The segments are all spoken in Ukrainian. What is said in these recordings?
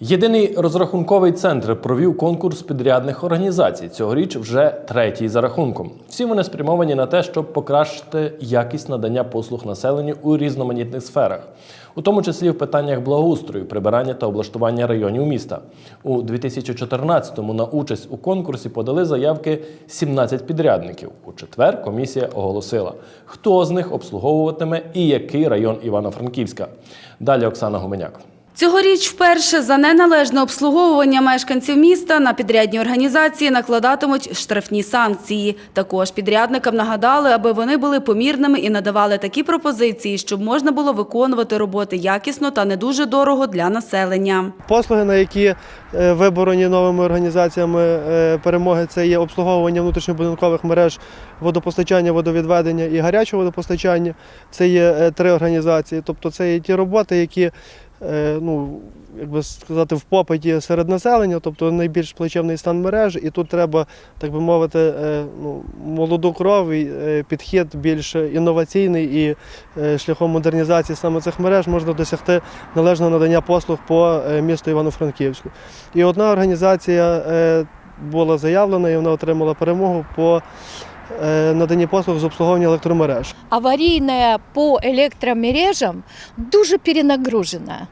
Єдиний розрахунковий центр провів конкурс підрядних організацій. Цьогоріч вже третій за рахунком. Всі вони спрямовані на те, щоб покращити якість надання послуг населенню у різноманітних сферах, у тому числі в питаннях благоустрою, прибирання та облаштування районів міста. У 2014-му на участь у конкурсі подали заявки 17 підрядників. У четвер комісія оголосила, хто з них обслуговуватиме і який район Івано-Франківська. Далі Оксана Гуменяк. Цьогоріч вперше за неналежне обслуговування мешканців міста на підрядні організації накладатимуть штрафні санкції. Також підрядникам нагадали, аби вони були помірними і надавали такі пропозиції, щоб можна було виконувати роботи якісно та не дуже дорого для населення. Послуги, на які е, виборені новими організаціями е, перемоги, це є обслуговування внутрішньобудинкових мереж водопостачання, водовідведення і гарячого водопостачання. Це є е, три організації. Тобто це є ті роботи, які ну, як би сказати, в попиті серед населення, тобто найбільш плачевний стан мережі, і тут треба, так би мовити, е, ну, молоду кров, е, підхід більш інноваційний і е, шляхом модернізації саме цих мереж можна досягти належного надання послуг по е, місту Івано-Франківську. І одна організація е, була заявлена і вона отримала перемогу по е, наданні послуг з обслуговування електромереж. аварийная по электромережам дуже перенагружена.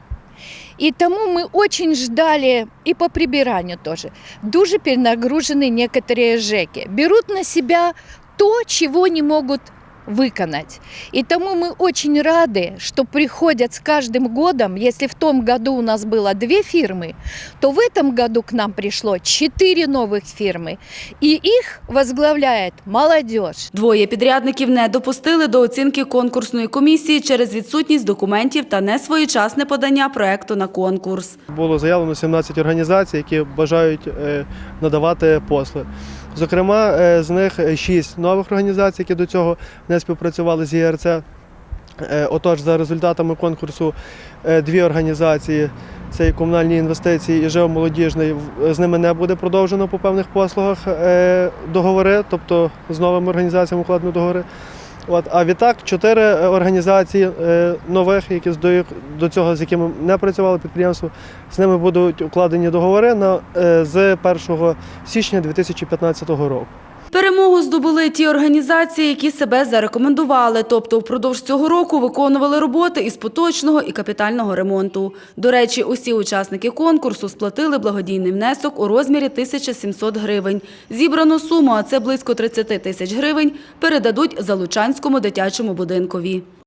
И тому мы очень ждали, и по прибиранию тоже, дуже перенагружены некоторые ЖЭКи. Берут на себя то, чего не могут выконать. И тому мы очень рады, что приходят с каждым годом. Если в том году у нас было две фирмы, то в этом году к нам пришло четыре новых фирмы. И их возглавляет молодежь. Двоє підрядників не допустили до оцінки конкурсної комісії через відсутність документів та несвоєчасне подання проекту на конкурс. Було заявлено 17 організацій, які бажають е, надавати послуги. Зокрема, е, з них шість нових організацій, які до цього не співпрацювали з ЄРЦ. Е, Отож, за результатами конкурсу е, дві організації це і комунальні інвестиції і ЖЕО молодіжний. З ними не буде продовжено по певних послугах договори, тобто з новими організаціями укладено договори. От, а відтак чотири е, організації е, нових, які до, цього з якими не працювало підприємство, з ними будуть укладені договори на, е, з 1 січня 2015 року. Перемогу здобули ті організації, які себе зарекомендували, тобто впродовж цього року виконували роботи із поточного і капітального ремонту. До речі, усі учасники конкурсу сплатили благодійний внесок у розмірі 1700 гривень. Зібрану суму, а це близько 30 тисяч гривень, передадуть Залучанському дитячому будинкові.